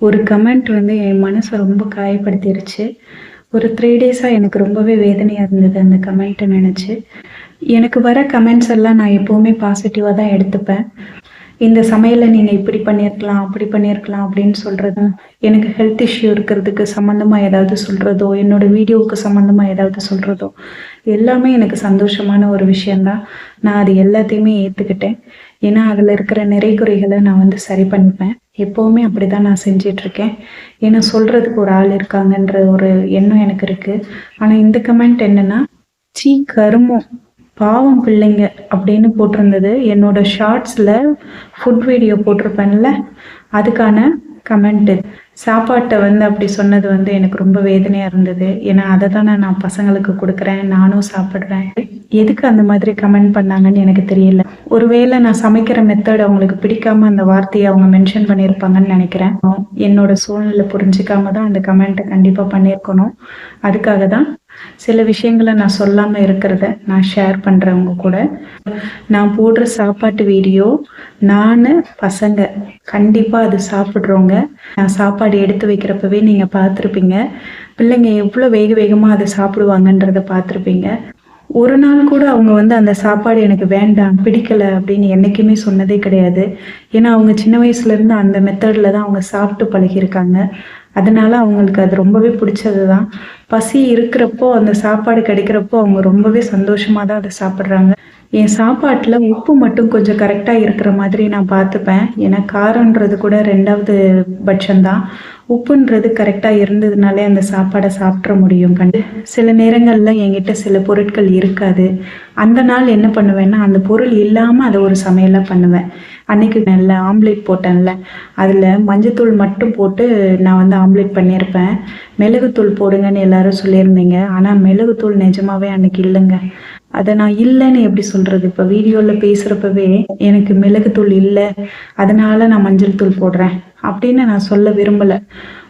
ஒரு கமெண்ட் வந்து என் மனசை ரொம்ப காயப்படுத்திடுச்சு ஒரு த்ரீ டேஸாக எனக்கு ரொம்பவே வேதனையாக இருந்தது அந்த கமெண்ட்டை நினச்சி. எனக்கு வர கமெண்ட்ஸ் எல்லாம் நான் எப்போவுமே பாசிட்டிவாக தான் எடுத்துப்பேன். இந்த சமையலை நீங்கள் இப்படி பண்ணியிருக்கலாம் அப்படி பண்ணியிருக்கலாம் அப்படின்னு சொல்கிறதும் எனக்கு ஹெல்த் இஷ்யூ இருக்கிறதுக்கு சம்மந்தமாக ஏதாவது சொல்கிறதோ என்னோட வீடியோவுக்கு சம்மந்தமாக ஏதாவது சொல்கிறதோ எல்லாமே எனக்கு சந்தோஷமான ஒரு விஷயந்தான் நான் அது எல்லாத்தையுமே ஏற்றுக்கிட்டேன் ஏன்னா அதில் இருக்கிற நிறை குறைகளை நான் வந்து சரி பண்ணிப்பேன். எப்போவுமே அப்படி தான் நான் செஞ்சிட்ருக்கேன். ஏன்னா சொல்கிறதுக்கு ஒரு ஆள் இருக்காங்கன்ற ஒரு எண்ணம் எனக்கு இருக்குது ஆனால் இந்த கமெண்ட் என்னென்னா சீ கருமம் பாவம் பிள்ளைங்க அப்படின்னு போட்டிருந்தது. என்னோட ஷார்ட்ஸில் ஃபுட் வீடியோ போட்டிருப்பேன்ல அதுக்கான கமெண்ட்டு சாப்பாட்டை வந்து அப்படி சொன்னது வந்து எனக்கு ரொம்ப வேதனையாக இருந்தது. ஏன்னா அதை தானே நான் பசங்களுக்கு கொடுக்குறேன் நானும் சாப்பிட்றேன். எதுக்கு அந்த மாதிரி கமெண்ட் பண்ணாங்கன்னு எனக்கு தெரியல. ஒருவேளை நான் சமைக்கிற மெத்தட் அவங்களுக்கு பிடிக்காம அந்த வார்த்தையை அவங்க மென்ஷன் பண்ணியிருப்பாங்கன்னு நினைக்கிறேன். என்னோட சூழ்நிலை புரிஞ்சிக்காம தான் அந்த கமெண்ட்டை கண்டிப்பாக பண்ணியிருக்கணும். அதுக்காக தான் சில விஷயங்களை நான் சொல்லாமல் இருக்கிறத நான் ஷேர் பண்ணுறவங்க கூட. நான் போடுற சாப்பாட்டு வீடியோ நான் பசங்க கண்டிப்பாக அது சாப்பிட்றவங்க. நான் சாப்பாடு எடுத்து வைக்கிறப்பவே நீங்கள் பார்த்துருப்பீங்க. பிள்ளைங்க எவ்வளோ வேக வேகமாக அதை சாப்பிடுவாங்கன்றத பார்த்துருப்பீங்க. ஒரு நாள் கூட அவங்க வந்து அந்த சாப்பாடு எனக்கு வேண்டாம் பிடிக்கல அப்படின்னு என்றைக்குமே சொன்னதே கிடையாது. ஏன்னா அவங்க சின்ன வயசுலேருந்து அந்த மெத்தடில் தான் அவங்க சாப்பிட்டு பழகியிருக்காங்க. அதனால அவங்களுக்கு அது ரொம்பவே பிடிச்சது தான் பசி இருக்கிறப்போ அந்த சாப்பாடு கிடைக்கிறப்போ அவங்க ரொம்பவே சந்தோஷமாக தான் அதை சாப்பிட்றாங்க. என் சாப்பாட்டில் உப்பு மட்டும் கொஞ்சம் கரெக்டாக இருக்கிற மாதிரி நான் பார்த்துப்பேன். ஏன்னா காரன்றது கூட ரெண்டாவது பட்சம்தான். உப்புன்றது கரெக்டாக இருந்ததுனாலே அந்த சாப்பாடை சாப்பிட்ற முடியும். கண்டு சில நேரங்களில் என்கிட்ட சில பொருட்கள் இருக்காது. அந்த நாள் என்ன பண்ணுவேன்னா அந்த பொருள் இல்லாமல் அதை ஒரு சமையலாக பண்ணுவேன். அன்னைக்கு நல்ல ஆம்லேட் போட்டேன்ல அதில் மஞ்சத்தூள் மட்டும் போட்டு நான் வந்து ஆம்லேட் பண்ணியிருப்பேன். மிளகுத்தூள் போடுங்கன்னு எல்லாரும் சொல்லியிருந்தீங்க. ஆனால் மிளகுத்தூள் நிஜமாவே அன்னைக்கு இல்லைங்க. அதை நான் இல்லைன்னு எப்படி சொல்றது? இப்போ வீடியோவில் பேசுகிறப்பவே எனக்கு மிளகுத்தூள் இல்லை. அதனால நான் மஞ்சள் தூள் போடுறேன். அப்படின்னு நான் சொல்ல விரும்பலை.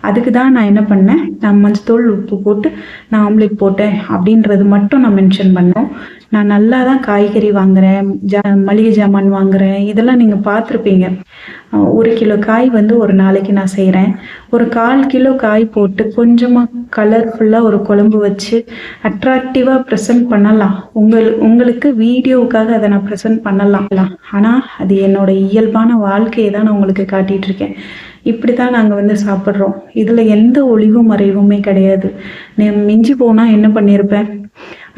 அதுக்கு தான் நான் என்ன பண்ணேன்? நான் மஞ்சள் தூள் உப்பு போட்டு நான் ஆம்லேட் போட்டேன் அப்படின்றது மட்டும் நான் மென்ஷன் பண்ணேன். நான் நல்லா தான் காய்கறி வாங்குறேன் ஜா மளிகை ஜாமான் வாங்குறேன் இதெல்லாம் நீங்கள் பார்த்துருப்பீங்க. ஒரு கிலோ காய் வந்து ஒரு நாளைக்கு நான் செய்கிறேன் ஒரு கால் கிலோ காய் போட்டு கொஞ்சமாக கலர்ஃபுல்லாக ஒரு குழம்பு வச்சு அட்ராக்டிவாக ப்ரெசென்ட் பண்ணலாம். உங்கள் உங்களுக்கு வீடியோவுக்காக அதை நான் ப்ரெசென்ட் பண்ணலாம். ஆனால் அது என்னோட இயல்பான வாழ்க்கையை தான் நான் உங்களுக்கு காட்டிகிட்ருக்கேன் இப்படி தான் நாங்கள் வந்து சாப்பிட்றோம். இதில் எந்த ஒளிவும் மறைவுமே கிடையாது. நீ மிஞ்சி போனால் என்ன பண்ணியிருப்பேன்?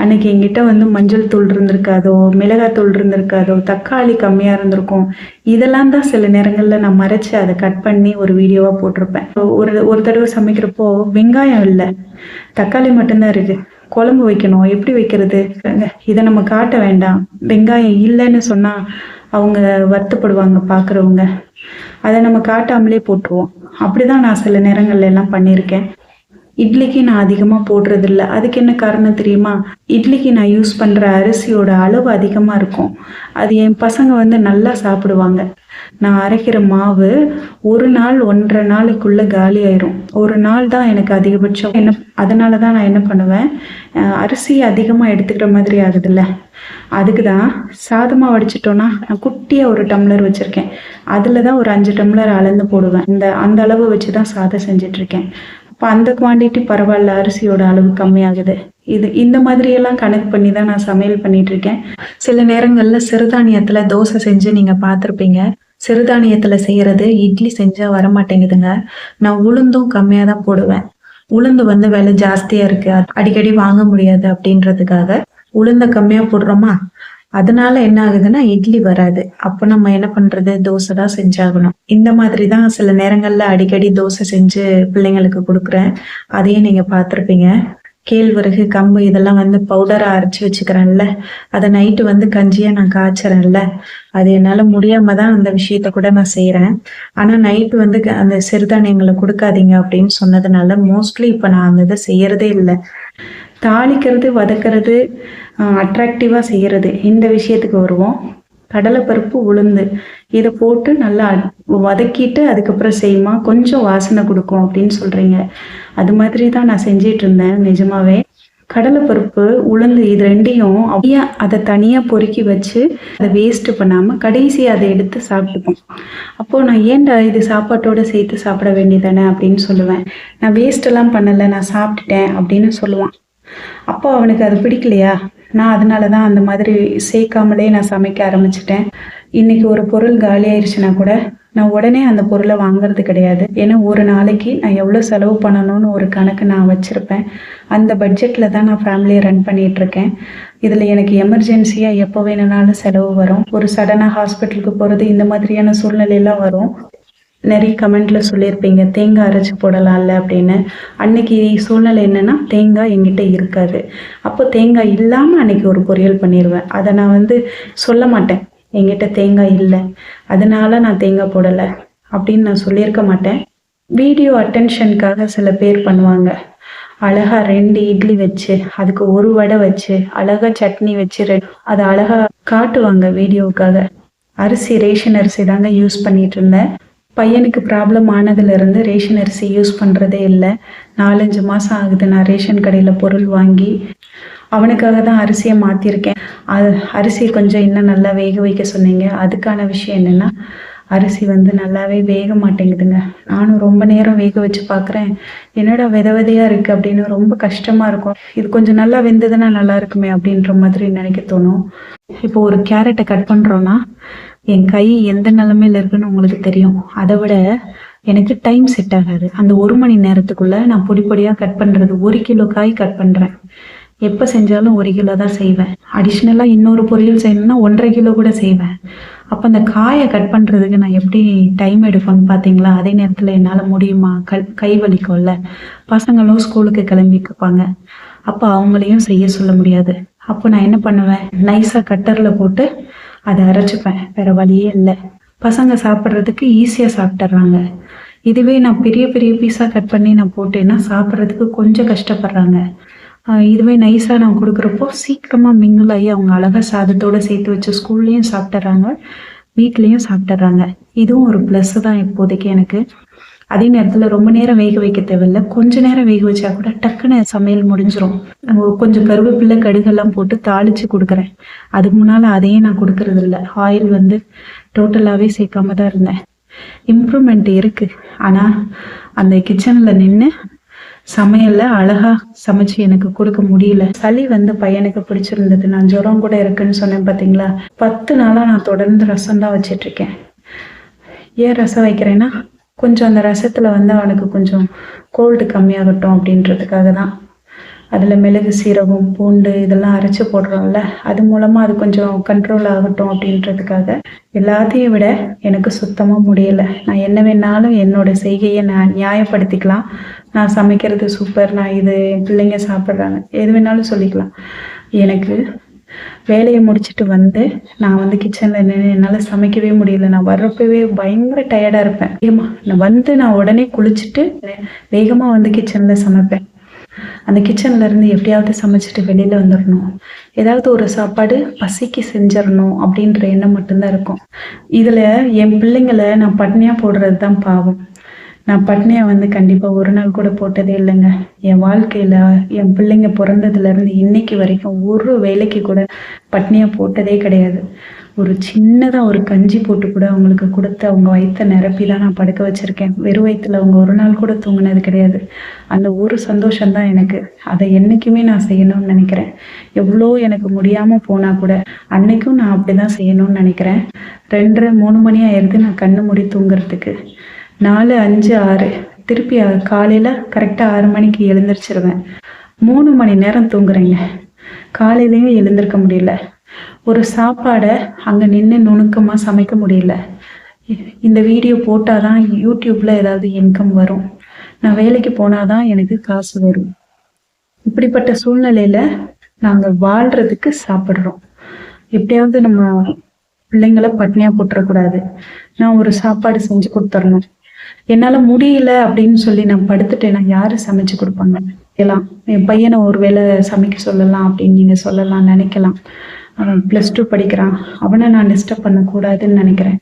அன்னைக்கு எங்கிட்ட வந்து மஞ்சள் தூள் இருந்திருக்காதோ மிளகாய் தூள் இருந்திருக்காதோ தக்காளி கம்மியாக இருந்திருக்கும் இதெல்லாம் தான் சில நேரங்களில் நான் மறைச்சு அதை கட் பண்ணி ஒரு வீடியோவாக போட்டிருப்பேன். ஒரு ஒரு தடவை சமைக்கிறப்போ வெங்காயம் இல்லை தக்காளி மட்டும்தான் இருக்கு. குழம்பு வைக்கணும் எப்படி வைக்கிறது? இதை நம்ம காட்ட வேண்டாம். வெங்காயம் இல்லைன்னு சொன்னால் அவங்க வருத்தப்படுவாங்க பார்க்குறவங்க அதை நம்ம காட்டாமலே போட்டுருவோம். அப்படிதான் நான் சில நேரங்கள்ல எல்லாம் பண்ணியிருக்கேன். இட்லிக்கு நான் அதிகமாக போடுறதில்ல. அதுக்கு என்ன காரணம் தெரியுமா? இட்லிக்கு நான் யூஸ் பண்ணுற அரிசியோட அளவு அதிகமாக இருக்கும். அது என் பசங்க வந்து நல்லா சாப்பிடுவாங்க. நான் அரைக்கிற மாவு ஒரு நாள் ஒன்றரை நாளைக்குள்ள காலி ஆயிரும். ஒரு நாள் தான் எனக்கு அதிகபட்சம். என்ன அதனால தான் நான் என்ன பண்ணுவேன்? அரிசி அதிகமாக எடுத்துக்கிற மாதிரி ஆகுதுல்ல. அதுக்கு தான் சாதமாக வடிச்சிட்டோன்னா நான் குட்டியாக ஒரு டம்ளர் வச்சுருக்கேன். அதில் தான் ஒரு அஞ்சு டம்ளர் அளந்து போடுவேன். இந்த அந்த அளவு வச்சு தான் சாதம் செஞ்சிட்ருக்கேன். இப்போ அந்த குவான்டிட்டி பரவாயில்ல அரிசியோட அளவு கம்மியாகுது. இது இந்த மாதிரியெல்லாம் கணக்கு பண்ணி தான் நான் சமையல் பண்ணிட்டு இருக்கேன் சில நேரங்களில் சிறுதானியத்தில் தோசை செஞ்சு நீங்கள் பார்த்துருப்பீங்க சிறுதானியத்தில் செய்கிறது இட்லி செஞ்சால் வரமாட்டேங்குதுங்க. நான் உளுந்தும் கம்மியாக தான் போடுவேன். உளுந்து வந்து விலை ஜாஸ்தியாக இருக்குது அடிக்கடி வாங்க முடியாது அப்படின்றதுக்காக. உளுந்த கம்மியாக போடுறோமா? அதனால என்ன ஆகுதுன்னா இட்லி வராது. அப்போ நம்ம என்ன பண்றது? தோசை தான் செஞ்சாகணும். இந்த மாதிரி தான் சில நேரங்கள்ல அடிக்கடி தோசை செஞ்சு பிள்ளைங்களுக்கு கொடுக்குறேன். அதையும் நீங்க பார்த்துருப்பீங்க. கேழ்வரகு கம்பு இதெல்லாம் வந்து பவுடராக அரைச்சி வச்சுக்கிறேன்ல. அதை நைட்டு வந்து கஞ்சியாக நான் காய்ச்சறேன்ல. அது என்னால் முடியாம தான் அந்த விஷயத்த கூட நான் செய்கிறேன் ஆனால் நைட்டு வந்து அந்த சிறுதானியங்களை கொடுக்காதீங்க அப்படின்னு சொன்னதுனால மோஸ்ட்லி இப்போ நான் அந்த இதை செய்யறதே இல்லை. தாளிக்கிறது வதக்கிறது அட்ராக்டிவாக செய்கிறது இந்த விஷயத்துக்கு வருவோம். கடலைப்பருப்பு உளுந்து. இதை போட்டு நல்லா வதக்கிட்டு அதுக்கப்புறம் செய்யுமா? கொஞ்சம் வாசனை கொடுக்கும் அப்படின்னு சொல்கிறீங்க அது மாதிரி தான் நான் செஞ்சிட்டு இருந்தேன் நிஜமாவே. கடலைப்பருப்பு உளுந்து இது ரெண்டையும் அப்படியே அதை தனியாக பொறுக்கி வச்சு அதை வேஸ்ட் பண்ணாமல் கடைசி அதை எடுத்து சாப்பிட்டுப்போம். அப்போது நான் ஏன்டா இது சாப்பாட்டோட சேர்த்து சாப்பிட வேண்டியதானே அப்படின்னு சொல்லுவேன். நான் வேஸ்ட் எல்லாம் பண்ணலை நான் சாப்பிட்டுட்டேன் அப்படின்னு சொல்லுவான். அப்போ அவனுக்கு அது பிடிக்கலையா? நான் அதனால தான் அந்த மாதிரி சேர்க்காமலே நான் சமைக்க ஆரம்பிச்சிட்டேன். இன்னைக்கு ஒரு பொருள் காலி ஆயிடுச்சுன்னா கூட நான் உடனே அந்த பொருளை வாங்குறது கிடையாது. ஏன்னா ஒரு நாளைக்கு நான் எவ்வளோ செலவு பண்ணணும்னு ஒரு கணக்கு நான் வச்சுருப்பேன். அந்த பட்ஜெட்டில் தான் நான் ஃபேமிலியை ரன் பண்ணிகிட்ருக்கேன். இதில் எனக்கு எமர்ஜென்சியாக எப்போ வேணும்னாலும் செலவு வரும். ஒரு சடனாக ஹாஸ்பிட்டலுக்கு போகிறது இந்த மாதிரியான சூழ்நிலையெல்லாம் வரும். நிறைய கமெண்ட்ல சொல்லியிருப்பீங்க தேங்காய் அரைச்சி போடலாம்ல அப்படின்னு. அன்னைக்கு சூழ்நிலை என்னன்னா தேங்காய் என்கிட்ட இருக்காது. அப்போ தேங்காய் இல்லாமல் அன்னைக்கு ஒரு பொரியல் பண்ணிடுவேன் அதை நான் வந்து சொல்ல மாட்டேன். என்கிட்ட தேங்காய் இல்லை. அதனால நான் தேங்காய் போடலை அப்படின்னு நான் சொல்லியிருக்க மாட்டேன். வீடியோ அட்டென்ஷனுக்காக சில பேர் பண்ணுவாங்க. அழகா ரெண்டு இட்லி வச்சு அதுக்கு ஒரு வடை வச்சு அழகா சட்னி வச்சு ரெ- அதை அழகா காட்டுவாங்க வீடியோவுக்காக. அரிசி ரேஷன் அரிசி தாங்க யூஸ் பண்ணிட்டு இருந்தேன். பையனுக்கு ப்ராப்ளம் ஆனதுல இருந்து ரேஷன் அரிசி யூஸ் பண்றதே இல்லை. நாலஞ்சு மாதம் ஆகுது நான் ரேஷன் கடையில் பொருள் வாங்கி அவனுக்காக தான் அரிசியை மாற்றிருக்கேன் அது அரிசி கொஞ்சம் இன்னும் நல்லா வேக வைக்க சொன்னீங்க. அதுக்கான விஷயம் என்னென்னா அரிசி வந்து நல்லாவே வேக மாட்டேங்குதுங்க. நானும் ரொம்ப நேரம் வேக வச்சு பார்க்குறேன் என்னடா வித விதையாக இருக்கு அப்படின்னு ரொம்ப கஷ்டமா இருக்கும். இது கொஞ்சம் நல்லா வெந்ததுன்னா நல்லா இருக்குமே அப்படின்ற மாதிரி நினைக்க தோணும். இப்போ ஒரு கேரட்டை கட் பண்ணுறோன்னா என் கை எந்த நிலைமையில இருக்குன்னு உங்களுக்கு தெரியும். அதை விட எனக்கு டைம் செட் ஆகாது. அந்த ஒரு மணி நேரத்துக்குள்ள நான் பொடி பொடியா கட் பண்றது ஒரு கிலோ காய் கட் பண்றேன். எப்போ செஞ்சாலும் ஒரு கிலோ தான் செய்வேன். அடிஷ்னலாக இன்னொரு பொரியல் செய்யணும்னா ஒன்றரை கிலோ கூட செய்வேன். அப்போ அந்த காயை கட் பண்ணுறதுக்கு நான் எப்படி டைம் எடுப்பேன்னு பார்த்தீங்களா அதே நேரத்தில் என்னால் முடியுமா? கல் கை வலிக்கும்ல. பசங்களும் ஸ்கூலுக்கு கிளம்பிக்குப்பாங்க அப்போ அவங்களையும் செய்ய சொல்ல முடியாது. அப்போ நான் என்ன பண்ணுவேன்? நைஸாக கட்டரில் போட்டு அதை அரைச்சிப்பேன். வேற வழியே இல்லை. பசங்க சாப்பிட்றதுக்கு ஈஸியாக சாப்பிட்றாங்க இதுவே நான் பெரிய பெரிய பீஸாக கட் பண்ணி நான் போட்டேன்னா சாப்பிட்றதுக்கு கொஞ்சம் கஷ்டப்படுறாங்க. இதுவே நைஸாக நான் கொடுக்குறப்போ சீக்கிரமாக மிங்கிள் ஆகி அவங்க அழகாக சாதத்தோடு சேர்த்து வச்சு ஸ்கூல்லையும் சாப்பிட்றாங்க வீட்லேயும் சாப்பிட்றாங்க இதுவும் ஒரு ப்ளஸ் தான் இப்போதைக்கு எனக்கு. அதே நேரத்தில் ரொம்ப நேரம் வேக வைக்க தேவையில்ல. கொஞ்ச நேரம் வேக வச்சா கூட டக்குன்னு சமையல் முடிஞ்சிரும். கொஞ்சம் கருவேப்பிலை கடுகெல்லாம் போட்டு தாளிச்சு கொடுக்குறேன். அதுக்கு முன்னால் அதையும் நான் கொடுக்கறது இல்ல ஆயில் வந்து டோட்டலாகவே சேர்க்காம தான் இருந்தேன். இம்ப்ரூவ்மெண்ட் இருக்கு. ஆனால் அந்த கிச்சனில் நின்று சமையல்ல அழகா சமைச்சு எனக்கு கொடுக்க முடியல. சளி வந்து பையனுக்கு பிடிச்சிருந்தது. நான் ஜுரம் கூட இருக்குன்னு சொன்னேன் பாத்தீங்களா? பத்து நாளா நான் தொடர்ந்து ரசம் தான் வச்சிட்டு இருக்கேன். ஏன் ரசம் வைக்கிறேன்னா கொஞ்சம் அந்த ரசத்துல வந்து அவனுக்கு கொஞ்சம் கோல்டு கம்மியாகட்டும் அப்படின்றதுக்காக தான் அதில் மிளகு சீரகம் பூண்டு இதெல்லாம் அரைச்சு போடுறோம்ல அது மூலமாக அது கொஞ்சம் கண்ட்ரோல் ஆகட்டும் அப்படின்றதுக்காக. எல்லாத்தையும் விட எனக்கு சுத்தமாக முடியல. நான் என்ன வேணாலும் என்னோட செய்கையை நான் நியாயப்படுத்திக்கலாம். நான் சமைக்கிறது சூப்பர் நான் இது பிள்ளைங்க சாப்பிட்றாங்க. எது வேணாலும் சொல்லிக்கலாம். எனக்கு வேலையை முடிச்சுட்டு வந்து நான் வந்து கிச்சனில் நின்று என்னால் சமைக்கவே முடியல. நான் வர்றப்பவே பயங்கர டயர்டாக இருப்பேன். வேகமா நான் வந்து நான் உடனே குளிச்சுட்டு வேகமாக வந்து கிச்சனில் சமைப்பேன். அந்த கிச்சன்ல இருந்து எப்படியாவது சமைச்சிட்டு வெளியில வந்துடணும் ஏதாவது ஒரு சாப்பாடு பசிக்கு செஞ்சிடணும் அப்படின்ற எண்ணம் மட்டும்தான் இருக்கும். இதுல என் பிள்ளைங்களை நான் பட்னியா போடுறது தான் பாவம். நான் பட்னியா வந்து கண்டிப்பாக ஒரு நாள் கூட போட்டதே இல்லைங்க. என் வாழ்க்கையில் என் பிள்ளைங்க பிறந்ததுலேருந்து இன்னைக்கு வரைக்கும் ஒரு வேலைக்கு கூட பட்னியா போட்டதே கிடையாது. ஒரு சின்னதாக ஒரு கஞ்சி போட்டு கூட அவங்களுக்கு கொடுத்து அவங்க வயிற்ற நிரப்பி தான் நான் படுக்க வச்சுருக்கேன். வெறும் வயிற்றுல அவங்க ஒரு நாள் கூட தூங்கினது கிடையாது. அந்த ஒரு சந்தோஷம் தான் எனக்கு. அதை என்றைக்குமே நான் செய்யணும்னு நினைக்கிறேன். எவ்வளோ எனக்கு முடியாமல் போனால் கூட அன்னைக்கும் நான் அப்படி தான் செய்யணும்னு நினைக்கிறேன். ரெண்டரை மூணு மணி ஆயிடுது நான் கண்ணு மூடி தூங்குறதுக்கு. நாலு அஞ்சு ஆறு. திருப்பி காலையில் கரெக்டாக ஆறு மணிக்கு எழுந்திரிச்சிருவேன். மூணு மணி நேரம் தூங்குறேங்க காலையிலையும் எழுந்திருக்க முடியல. ஒரு சாப்பாடை அங்கே நின்று நுணுக்கமாக சமைக்க முடியல. இந்த வீடியோ போட்டால் தான் யூடியூப்பில் ஏதாவது இன்கம் வரும். நான் வேலைக்கு போனாதான் எனக்கு காசு வரும். இப்படிப்பட்ட சூழ்நிலையில நாங்கள் வாழ்கிறதுக்கு சாப்பிட்றோம். எப்படியாவது நம்ம பிள்ளைங்களை பட்னியா போட்டுறக்கூடாது. நான் ஒரு சாப்பாடு செஞ்சு கொடுத்துடணும் என்னால முடியல அப்படின்னு சொல்லி நான் படுத்துட்டேன்னா யாரு சமைச்சு கொடுப்பாங்க? எல்லாம். என் பையனை ஒரு வேளை சமைக்க சொல்லலாம் அப்படின்னு நீங்க சொல்லலாம் நினைக்கலாம். அவன் ப்ளஸ் டூ படிக்கிறான். அவனை நான் டிஸ்டர்ப் பண்ணக்கூடாதுன்னு நினைக்கிறேன்.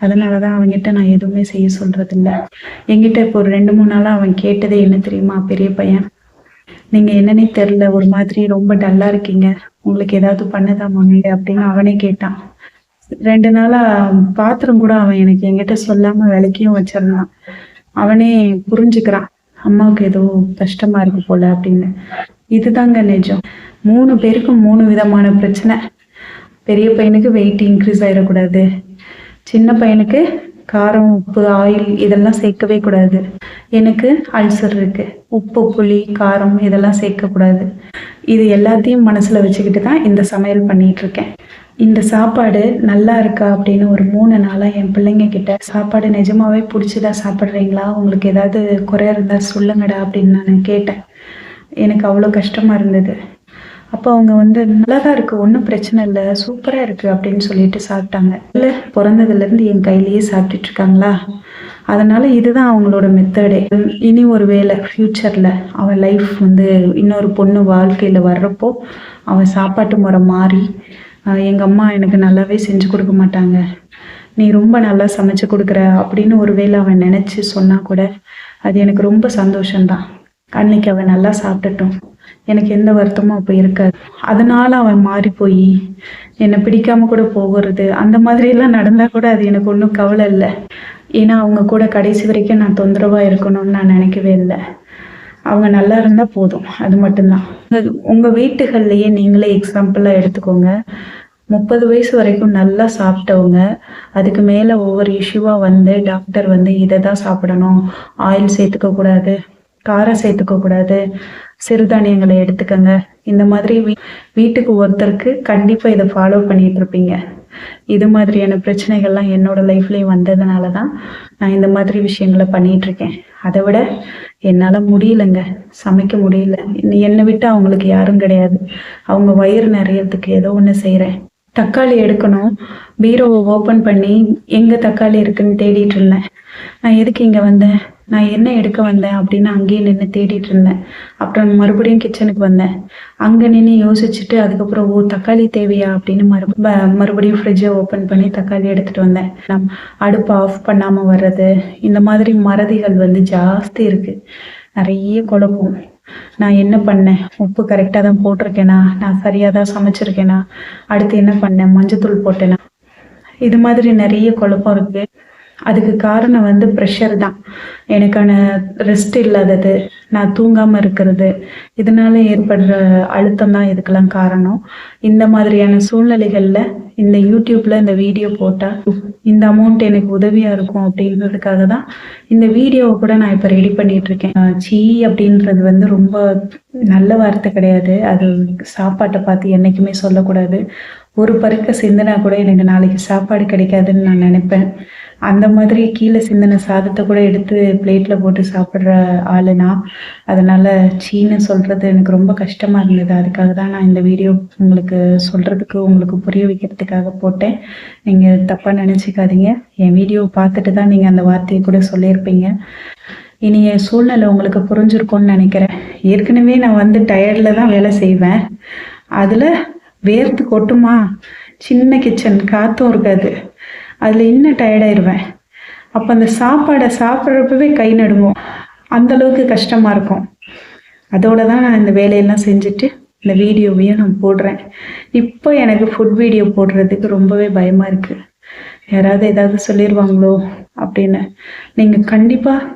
அதனாலதான் அவன்கிட்ட நான் எதுவுமே செய்ய சொல்றது இல்லை என்கிட்ட இப்போ ஒரு ரெண்டு மூணு நாளா அவன் கேட்டதே என்ன தெரியுமா? பெரிய பையன். நீங்கள் என்னன்னே தெரில ஒரு மாதிரி ரொம்ப டல்லாக இருக்கீங்க. உங்களுக்கு ஏதாவது பண்ணதா மம்மி அப்படின்னு அவனே கேட்டான். ரெண்டு நாளா பாத்திரம் கூட அவன் எனக்கு என்கிட்ட சொல்லாம விளக்கியும் வச்சிருந்தான் அவனே புரிஞ்சுக்கிறான். அம்மாவுக்கு ஏதோ கஷ்டமா இருக்கு போல அப்படின்னு. இதுதாங்க நிஜம். மூணு பேருக்கும் மூணு விதமான பிரச்சனை. பெரிய பையனுக்கு வெயிட் இன்க்ரீஸ் ஆயிடக்கூடாது. சின்ன பையனுக்கு காரம் உப்பு ஆயில் இதெல்லாம் சேர்க்கவே கூடாது. எனக்கு அல்சர் இருக்கு. உப்பு புளி காரம் இதெல்லாம் சேர்க்கக்கூடாது. இது எல்லாத்தையும் மனசுல வச்சுக்கிட்டு தான் இந்த சமையல் பண்ணிட்டு இருக்கேன். இந்த சாப்பாடு நல்லா இருக்கா அப்படின்னு ஒரு மூணு நாளாக என் பிள்ளைங்க கிட்ட சாப்பாடு நிஜமாவே பிடிச்சதா சாப்பிட்றீங்களா? உங்களுக்கு ஏதாவது குறை இருந்தால் சொல்லுங்கடா அப்படின்னு நான் கேட்டேன். எனக்கு அவ்வளோ கஷ்டமாக இருந்தது. அப்போ அவங்க வந்து நல்லா தான் இருக்குது ஒன்றும் பிரச்சனை இல்லை சூப்பராக இருக்குது அப்படின்னு சொல்லிட்டு சாப்பிட்டாங்க. இல்லை பிறந்ததுலேருந்து என் கையிலேயே சாப்பிட்டுட்டு இருக்காங்களா? இதுதான் அவங்களோட மெத்தடே இனி ஒரு வேலை ஃப்யூச்சரில் அவன் லைஃப் வந்து இன்னொரு பொண்ணு வாழ்க்கையில் வர்றப்போ அவன் சாப்பாட்டு முறை மாறி எங்கள் அம்மா எனக்கு நல்லாவே செஞ்சு கொடுக்க மாட்டாங்க. நீ ரொம்ப நல்லா சமைச்சு கொடுக்குற அப்படின்னு ஒரு வேளை அவன் நினச்சி சொன்னால் கூட அது எனக்கு ரொம்ப சந்தோஷம்தான். அன்னைக்கு அவன் நல்லா சாப்பிட்டுட்டும் எனக்கு எந்த வருத்தமும் அப்போ இருக்காது. அதனால அவன் மாறி போய் என்னை பிடிக்காம கூட போகிறது அந்த மாதிரிலாம் நடந்தால் கூட அது எனக்கு ஒன்றும் கவலை இல்லை. ஏன்னா அவங்க கூட கடைசி வரைக்கும் நான் தொந்தரவாக இருக்கணும்னு நான் நினைக்கவே இல்லை. அவங்க நல்லா இருந்தால் போதும். அது மட்டும்தான். உங்கள் வீட்டுகள்லையே நீங்களே எக்ஸாம்பிளாக எடுத்துக்கோங்க. முப்பது வயசு வரைக்கும் நல்லா சாப்பிட்டவங்க அதுக்கு மேலே ஒவ்வொரு இஷ்யூவாக வந்து டாக்டர் வந்து இதை தான் சாப்பிடணும். ஆயில் சேர்த்துக்க கூடாது காரம் சேர்த்துக்க கூடாது சிறுதானியங்களை எடுத்துக்கங்க. இந்த மாதிரி வீட்டுக்கு ஒருத்தருக்கு கண்டிப்பாக இதை ஃபாலோ பண்ணிட்டு இருப்பீங்க. இது மாதிரியான பிரச்சனைகள்லாம் என்னோட லைஃப்லேயும் வந்ததுனால தான் நான் இந்த மாதிரி விஷயங்களை பண்ணிட்டு இருக்கேன். அதை விட என்னால் முடியலங்க. சமைக்க முடியல. என்னை விட்டு அவங்களுக்கு யாரும் கிடையாது. அவங்க வயிறு நிறையறதுக்கு ஏதோ ஒன்று செய்கிறேன் தக்காளி எடுக்கணும். பீரோவை ஓப்பன் பண்ணி எங்கே தக்காளி இருக்குன்னு தேடிட்டு இருந்தேன். நான் எதுக்கு இங்கே வந்தேன்? நான் என்ன எடுக்க வந்தேன் அப்படின்னு அங்கேயே நின்று தேடிட்டு இருந்தேன். அப்புறம் மறுபடியும் கிச்சனுக்கு வந்தேன். அங்கே நின்று யோசிச்சுட்டு அதுக்கப்புறம் ஓ தக்காளி தேவையா? அப்படின்னு மறுப மறுபடியும் ஃப்ரிட்ஜை ஓப்பன் பண்ணி தக்காளி எடுத்துகிட்டு வந்தேன். நம் அடுப்பு ஆஃப் பண்ணாமல் வர்றது இந்த மாதிரி மறதிகள் வந்து ஜாஸ்தி இருக்குது நிறைய குழப்பம். நான் என்ன பண்ணேன்? உப்பு கரெக்டாக தான் போட்டிருக்கேனா? நான் சரியாக தான் சமைச்சிருக்கேனா? அடுத்து என்ன பண்ணேன்? மஞ்சத்தூள் போட்டேனா? இது மாதிரி நிறைய குழப்பம் இருக்குது அதுக்கு காரணம் வந்து ப்ரெஷர் தான். எனக்கான ரெஸ்ட் இல்லாதது நான் தூங்காமல் இருக்கிறது இதனால ஏற்படுற அழுத்தம் தான் இதுக்கெல்லாம் காரணம். இந்த மாதிரியான சூழ்நிலைகளில் இந்த யூடியூப்பில் இந்த வீடியோ போட்டால் இந்த அமௌண்ட் எனக்கு உதவியாக இருக்கும் அப்படின்றதுக்காக தான் இந்த வீடியோவை கூட நான் இப்போ ரெடி பண்ணிகிட்ருக்கேன் இருக்கேன். சீ அப்படின்றது வந்து ரொம்ப நல்ல வார்த்தை கிடையாது. அது சாப்பாட்டை பார்த்து என்றைக்குமே சொல்லக்கூடாது. ஒரு பருக்க சிந்தினா கூட எனக்கு நாளைக்கு சாப்பாடு கிடைக்காதுன்னு நான் நினைப்பேன். அந்த மாதிரி கீழே சிந்தின சாதத்தை கூட எடுத்து பிளேட்டில் போட்டு சாப்பிட்ற ஆளுனா அதனால் சீன்னு சொல்கிறது எனக்கு ரொம்ப கஷ்டமாக இருந்தது. அதுக்காக தான் நான் இந்த வீடியோ உங்களுக்கு சொல்கிறதுக்கு உங்களுக்கு புரிய வைக்கிறதுக்காக போட்டேன். நீங்கள் தப்பாக நினச்சிக்காதீங்க. என் வீடியோ பார்த்துட்டு தான் நீங்கள் அந்த வார்த்தையை கூட சொல்லியிருப்பீங்க. இனி என் சூழ்நிலை உங்களுக்கு புரிஞ்சிருக்கும்னு நினைக்கிறேன். ஏற்கனவே நான் வந்து டயர்டில் தான் வேலை செய்வேன். அதில் வேர்த்து கொட்டுமா? சின்ன கிச்சன் காற்றும் இருக்காது அதில் இன்னும் டயர்டாயிருவேன் அப்போ அந்த சாப்பாடை சாப்பிட்றப்பவே கை நடுவோம். அந்தளவுக்கு கஷ்டமாக இருக்கும். அதோட தான் நான் இந்த வேலையெல்லாம் செஞ்சுட்டு இந்த வீடியோவையும் நான் போடுறேன். இப்போ எனக்கு ஃபுட் வீடியோ போடுறதுக்கு ரொம்பவே பயமாக இருக்குது யாராவது ஏதாவது சொல்லிடுவாங்களோ அப்படின்னு. நீங்கள் கண்டிப்பாக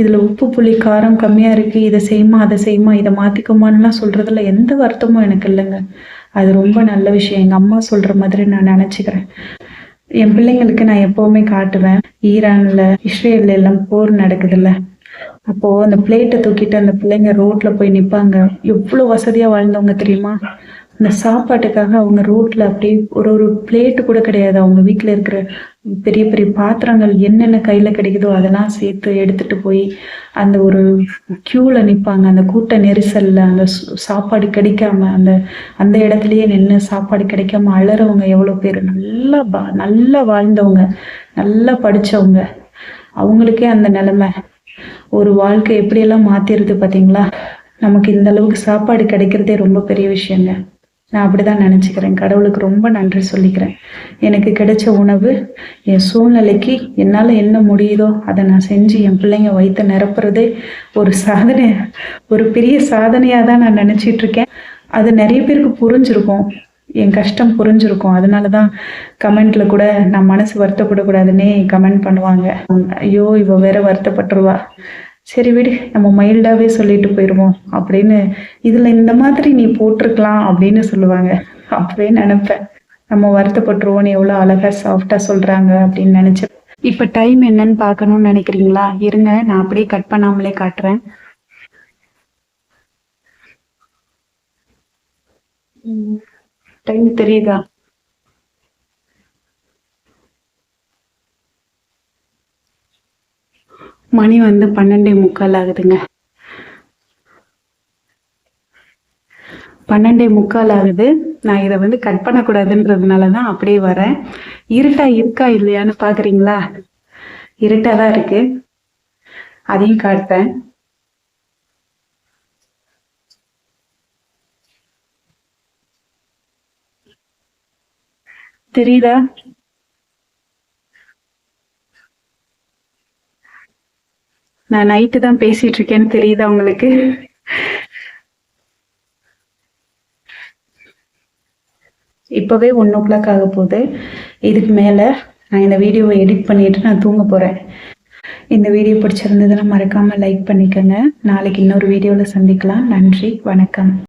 இதில் உப்பு புளி காரம் கம்மியாக இருக்குது இதை செய்யுமா அதை செய்யுமா இதை மாற்றிக்குமான்லாம் சொல்கிறதுல எந்த வருத்தமும் எனக்கு இல்லைங்க. அது ரொம்ப நல்ல விஷயம். எங்கள் அம்மா சொல்கிற மாதிரி நான் நினச்சிக்கிறேன். என் பிள்ளைங்களுக்கு நான் எப்போவுமே காட்டுவேன். ஈரானில் இஸ்ரேலில் எல்லாம் போர் நடக்குதுல்ல. அப்போ அந்த பிளேட்டை தூக்கிட்டு அந்த பிள்ளைங்க ரோட்ல போய் நிற்பாங்க எவ்வளோ வசதியா வாழ்ந்தவங்க தெரியுமா? அந்த சாப்பாட்டுக்காக அவங்க ரோட்ல அப்படியே ஒரு ஒரு பிளேட்டு கூட கிடையாது. அவங்க வீட்டில் இருக்கிற பெரிய பெரிய பாத்திரங்கள் என்னென்ன கையில கிடைக்குதோ அதெல்லாம் சேர்த்து எடுத்துட்டு போய் அந்த ஒரு கியூல நிற்பாங்க அந்த கூட்ட நெரிசல்ல அந்த சாப்பாடு கிடைக்காம அந்த அந்த இடத்துலயே நின்று சாப்பாடு கிடைக்காம அழறவங்க எவ்வளோ பேர்? நல்லா நல்லா வாழ்ந்தவங்க நல்லா படிச்சவங்க. அவங்களுக்கே அந்த நிலைமை. ஒரு வாழ்க்கை எப்படியெல்லாம் மாத்திருது பார்த்தீங்களா நமக்கு இந்த அளவுக்கு சாப்பாடு கிடைக்கிறதே ரொம்ப பெரிய விஷயங்க. நான் அப்படி தான் நினச்சிக்கிறேன். கடவுளுக்கு ரொம்ப நன்றி சொல்லிக்கிறேன். எனக்கு கிடைச்ச உணவு என் சூழ்நிலைக்கு என்னால் என்ன முடியுதோ அதை நான் செஞ்சு என் பிள்ளைங்க வயிற்று நிரப்புறதே ஒரு சாதனை ஒரு பெரிய சாதனையாக தான் நான் நினைச்சிட்டு இருக்கேன் அது நிறைய பேருக்கு புரிஞ்சிருக்கும். என் கஷ்டம் புரிஞ்சிருக்கும். அதனால தான் கமெண்ட்ல கூட நான் மனசு வருத்தப்படக்கூடாதுன்னே கமெண்ட் பண்ணுவாங்க. ஐயோ இவ வேற வருத்தப்பட்டுருவா. சரி விடு நம்ம மைல்டாவே சொல்லிட்டு போயிடுவோம் அப்படின்னு இதுல இந்த மாதிரி நீ போட்டிருக்கலாம் அப்படின்னு சொல்லுவாங்க. அப்பவே நினைப்பேன். நம்ம வருத்தப்பட்டுருவோம்னு எவ்வளோ அழகா சாஃப்டாக சொல்றாங்க அப்படின்னு நினச்சேன் இப்ப டைம் என்னன்னு பார்க்கணும்னு நினைக்கிறீங்களா? இருங்க நான் அப்படியே கட் பண்ணாமலே காட்டுறேன். டைம் தெரியுதா? மணி வந்து பன்னெண்டே முக்கால் ஆகுதுங்க. பன்னெண்டே முக்கால் ஆகுது. நான் இதை வந்து கட் பண்ணக்கூடாதுன்றதுனால தான் அப்படியே வரேன். இருட்டா இருக்கா இல்லையான்னு பாக்குறீங்களா? இருட்டா தான் இருக்கு. அதையும் காட்டுறேன். தெரியுதா? நான் நைட்டு தான் பேசிட்டு இருக்கேன்னு தெரியுதா உங்களுக்கு? இப்போவே ஒன் ஓ கிளாக் ஆக போகுது. இதுக்கு மேலே நான் இந்த வீடியோவை எடிட் பண்ணிட்டு நான் தூங்க போகிறேன் இந்த வீடியோ பிடிச்சிருந்ததுன்னா மறக்காமல் லைக் பண்ணிக்கோங்க. நாளைக்கு இன்னொரு வீடியோவில் சந்திக்கலாம். நன்றி வணக்கம்.